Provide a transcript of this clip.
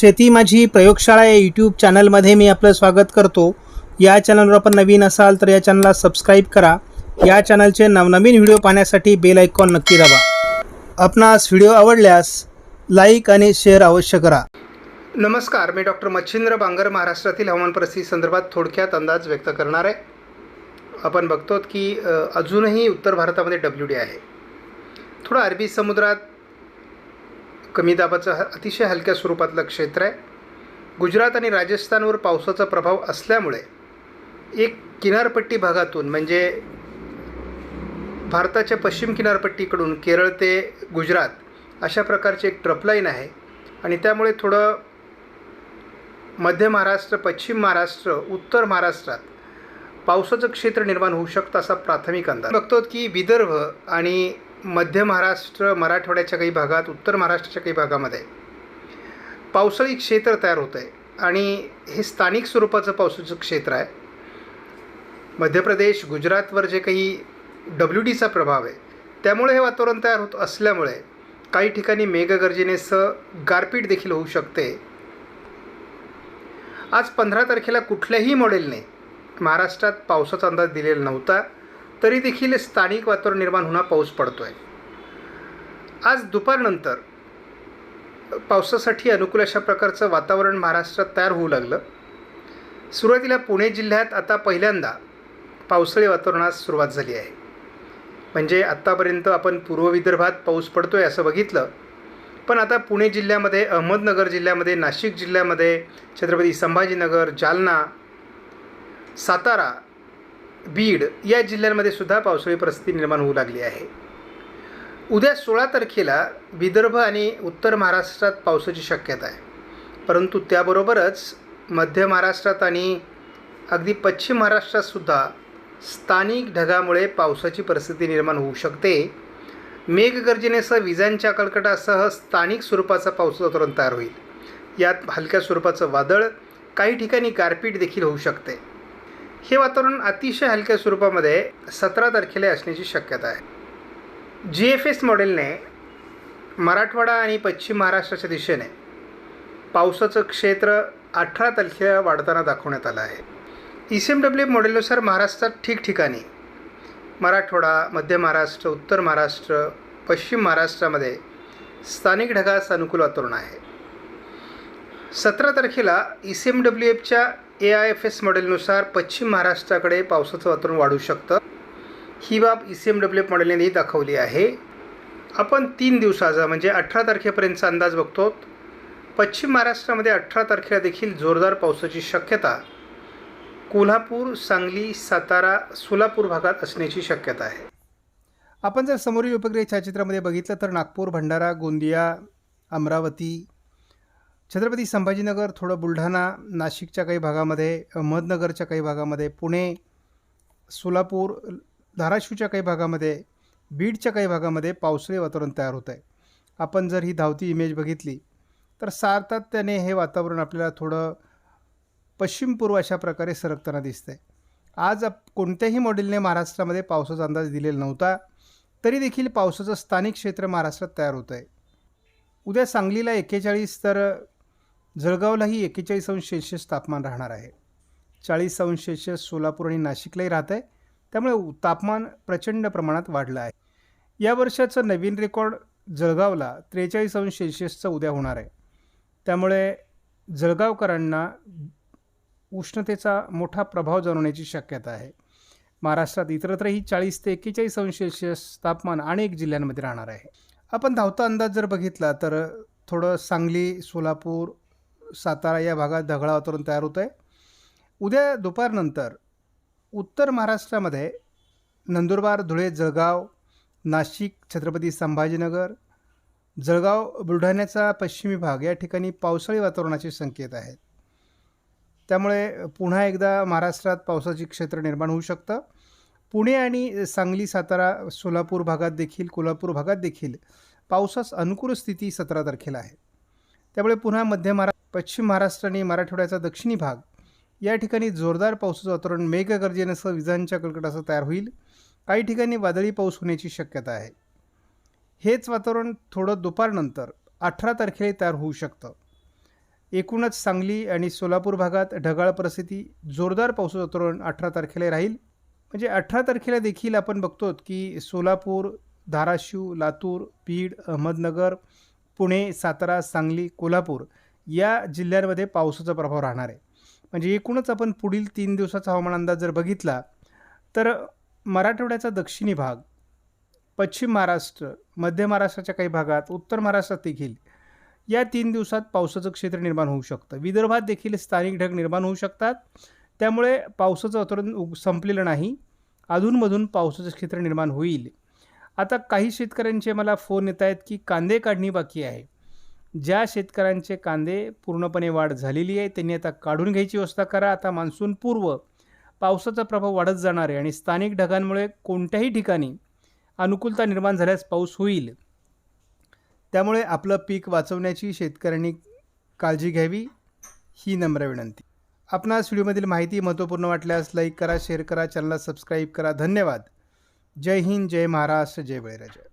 शेती माझी प्रयोगशाळा या यूट्यूब चॅनलमध्ये मी आपलं स्वागत करतो. या चॅनलवर आपण नवीन असाल तर या चॅनलला सबस्क्राईब करा. या चॅनलचे नवनवीन व्हिडिओ पाहण्यासाठी बेल आयकॉन नक्की दाबा. आपणास व्हिडिओ आवडल्यास लाईक आणि शेअर अवश्य करा. नमस्कार मी डॉक्टर मच्छिंद्र बांगर महाराष्ट्रातील हवामान परिस्थिती संदर्भात थोडक्यात अंदाज व्यक्त करणार आहे. आपण बघतो की अजूनही उत्तर भारतामध्ये डब्ल्यू डी आहे. थोडं अरबी समुद्रात कमी दाबाचं ह- अतिशय हलक्या स्वरूपातलं क्षेत्र आहे. गुजरात आणि राजस्थानवर पावसाचा प्रभाव असल्यामुळे एक किनारपट्टी भागातून म्हणजे भारताच्या पश्चिम किनारपट्टीकडून केरळ ते गुजरात अशा प्रकारची एक ट्रपलाईन आहे. आणि त्यामुळे थोडं मध्य महाराष्ट्र पश्चिम महाराष्ट्र उत्तर महाराष्ट्रात पावसाचं क्षेत्र निर्माण होऊ शकतं असा प्राथमिक अंदाज. बघतो की विदर्भ आणि मध्य महाराष्ट्र मराठवाड्याच्या काही भागात उत्तर महाराष्ट्राच्या काही भागामध्ये पावसाळी क्षेत्र तयार होतं आहे आणि हे स्थानिक स्वरूपाचं पावसाचं क्षेत्र आहे. मध्य प्रदेश गुजरातवर जे काही डब्ल्यू डीचा प्रभाव आहे त्यामुळे हे वातावरण तयार होत असल्यामुळे काही ठिकाणी मेघगर्जनेसह गारपीट देखील होऊ शकते. आज पंधरा तारखेला कुठल्याही मॉडेलने महाराष्ट्रात पावसाचा अंदाज दिलेला नव्हता. तरी देखील स्थानिक वातावरण निर्माण होणार पाऊस पडतो आहे आज दुपारनंतर पावसासाठी अनुकूल अशा प्रकारचं वातावरण महाराष्ट्रात तयार होऊ लागलं. सुरुवातीला पुणे जिल्ह्यात आता पहिल्यांदा पावसाळी वातावरणास सुरुवात झाली आहे. म्हणजे आत्तापर्यंत आपण पूर्व विदर्भात पाऊस पडतो आहे असं बघितलं. पण आता पुणे जिल्ह्यामध्ये अहमदनगर जिल्ह्यामध्ये नाशिक जिल्ह्यामध्ये छत्रपती संभाजीनगर जालना सातारा बीड या जिल्ह्यांमध्ये सुद्धा पावसाळी परिस्थिती निर्माण होऊ लागली आहे. उद्या सोळा तारखेला विदर्भ आणि उत्तर महाराष्ट्रात पावसाची शक्यता आहे. परंतु त्याबरोबरच मध्य महाराष्ट्रात आणि अगदी पश्चिम महाराष्ट्रातसुद्धा स्थानिक ढगामुळे पावसाची परिस्थिती निर्माण होऊ शकते. मेघगर्जनेसह विजांच्या कलकटासह स्थानिक स्वरूपाचा पाऊस वातावरण तयार होईल. यात हलक्या स्वरूपाचं वादळ काही ठिकाणी गारपीट देखील होऊ शकते. हे वातावरण अतिशय हलक्या स्वरूपामध्ये सतरा तारखेला असण्याची शक्यता आहे. जी एफ एस मॉडेलने मराठवाडा आणि पश्चिम महाराष्ट्राच्या दिशेने पावसाचं क्षेत्र अठरा तारखेला वाढताना दाखवण्यात आलं आहे. ई सी एम डब्ल्यू मॉडेलनुसार महाराष्ट्रात ठिकठिकाणी मराठवाडा मध्य महाराष्ट्र उत्तर महाराष्ट्र पश्चिम महाराष्ट्रामध्ये स्थानिक ढगास अनुकूल वातावरण आहे. सतरा तारखेला ई सी एम डब्ल्यू एफच्या ए आय एफ एस मॉडेलनुसार पश्चिम महाराष्ट्राकडे पावसाचं वातावरण वाढू शकतं. ही बाब E C M W F मॉडेलने दाखवली आहे. आपण तीन दिवसाचा म्हणजे अठरा तारखेपर्यंतचा अंदाज बघतो. पश्चिम महाराष्ट्रामध्ये अठरा तारखेला देखील जोरदार पावसाची शक्यता. कोल्हापूर सांगली सातारा सोलापूर भागात असण्याची शक्यता आहे. आपण जर समोरील उपग्रह छायाचित्रामध्ये बघितलं तर नागपूर भंडारा गोंदिया अमरावती छत्रपती संभाजीनगर थोडं बुलढाणा नाशिकच्या काही भागामध्ये अहमदनगरच्या काही भागामध्ये पुणे सोलापूर धाराशिवच्या काही भागामध्ये बीडच्या काही भागामध्ये पावसाळी वातावरण तयार होतं आहे आपण जर ही धावती इमेज बघितली तर सातत्याने हे वातावरण आपल्याला थोडं पश्चिम पूर्व अशा प्रकारे सरकताना दिसतंय. आज कोणत्याही मॉडेलने महाराष्ट्रामध्ये पावसाचा अंदाज दिलेला नव्हता तरी देखील पावसाचं स्थानिक क्षेत्र महाराष्ट्रात तयार होतं आहे उद्या सांगलीला एक्केचाळीस तर जळगावलाही एक्केचाळीस अंश सेल्शियस तापमान राहणार आहे. चाळीस अंश सेल्सिअस सोलापूर आणि नाशिकलाही राहत आहे त्यामुळे तापमान प्रचंड प्रमाणात वाढलं आहे. या वर्षाचं नवीन रेकॉर्ड जळगावला त्रेचाळीस अंश सेल्सिअसचा उद्या होणार आहे. त्यामुळे जळगावकरांना उष्णतेचा मोठा प्रभाव जाणवण्याची शक्यता आहे. महाराष्ट्रात इतरत्रही चाळीस ते एक्केचाळीस अंश सेल्सिअस तापमान अनेक जिल्ह्यांमध्ये राहणार आहे. आपण धावता अंदाज जर बघितला तर थोडं सांगली सोलापूर सातारा या भागात ढगाळ वातावरण तयार होतं आहे उद्या दुपारनंतर उत्तर महाराष्ट्रामध्ये नंदुरबार धुळे जळगाव नाशिक छत्रपती संभाजीनगर जळगाव बुलढाण्याचा पश्चिमी भाग या ठिकाणी पावसाळी वातावरणाचे संकेत आहेत. त्यामुळे पुन्हा एकदा महाराष्ट्रात पावसाचे क्षेत्र निर्माण होऊ शकतं. पुणे आणि सांगली सातारा सोलापूर भागात देखील कोल्हापूर भागात देखील पावसास अनुकूल स्थिती सतरा तारखेला आहे. त्यामुळे पुन्हा मध्य महाराष्ट्र पश्चिम महाराष्ट्र आणि मराठवाड्याचा दक्षिणी भाग. या ठिकाणी जोरदार पावसाचं वातावरण मेघगर्जनेसह विजांच्या कडकडासह तयार होईल. काही ठिकाणी वादळी पाऊस होण्याची शक्यता आहे. हेच वातावरण थोडं दुपारनंतर अठरा तारखेला तयार होऊ शकतं. एकूणच सांगली आणि सोलापूर भागात ढगाळ परिस्थिती जोरदार पावसाचं वातावरण अठरा तारखेला राहील. म्हणजे अठरा तारखेला देखील आपण बघतो की सोलापूर धाराशिव लातूर बीड अहमदनगर पुणे सातारा सांगली कोल्हापूर या जिल्ह्यांमध्ये पावसाचा प्रभाव राहणार आहे. म्हणजे एकूणच आपण पुढील तीन दिवसाचा हवामान अंदाज जर बघितला तर मराठवाड्याचा दक्षिणी भाग पश्चिम महाराष्ट्र मध्य महाराष्ट्राच्या काही भागात उत्तर महाराष्ट्रात देखील या तीन दिवसात पावसाचं क्षेत्र निर्माण होऊ शकतं. विदर्भात देखील स्थानिक ढग निर्माण होऊ शकतात. त्यामुळे पावसाचं वातावरण उग संपलेलं नाही. अधूनमधून पावसाचं क्षेत्र निर्माण होईल. आता काही शेतकऱ्यांचे मला फोन येत आहेत की कांदे काढणी बाकी आहे. ज्या शेतकऱ्यांचे कांदे पूर्णपणे वाढ झालेली आहे त्यांनी आता काढून घ्यायची व्यवस्था करा. आता मान्सून पूर्व पावसाचा प्रभाव वाढत जाणार आहे आणि स्थानिक ढगांमुळे कोणत्याही ठिकाणी अनुकूलता निर्माण झाल्यास पाऊस होईल. त्यामुळे आपलं पीक वाचवण्याची शेतकऱ्यांनी काळजी घ्यावी ही नम्र विनंती. आपणास व्हिडिओमधील माहिती महत्त्वपूर्ण वाटल्यास लाईक करा शेअर करा चॅनलला सबस्क्राईब करा. धन्यवाद. जय हिंद जय महाराष्ट्र जय बळीराजा.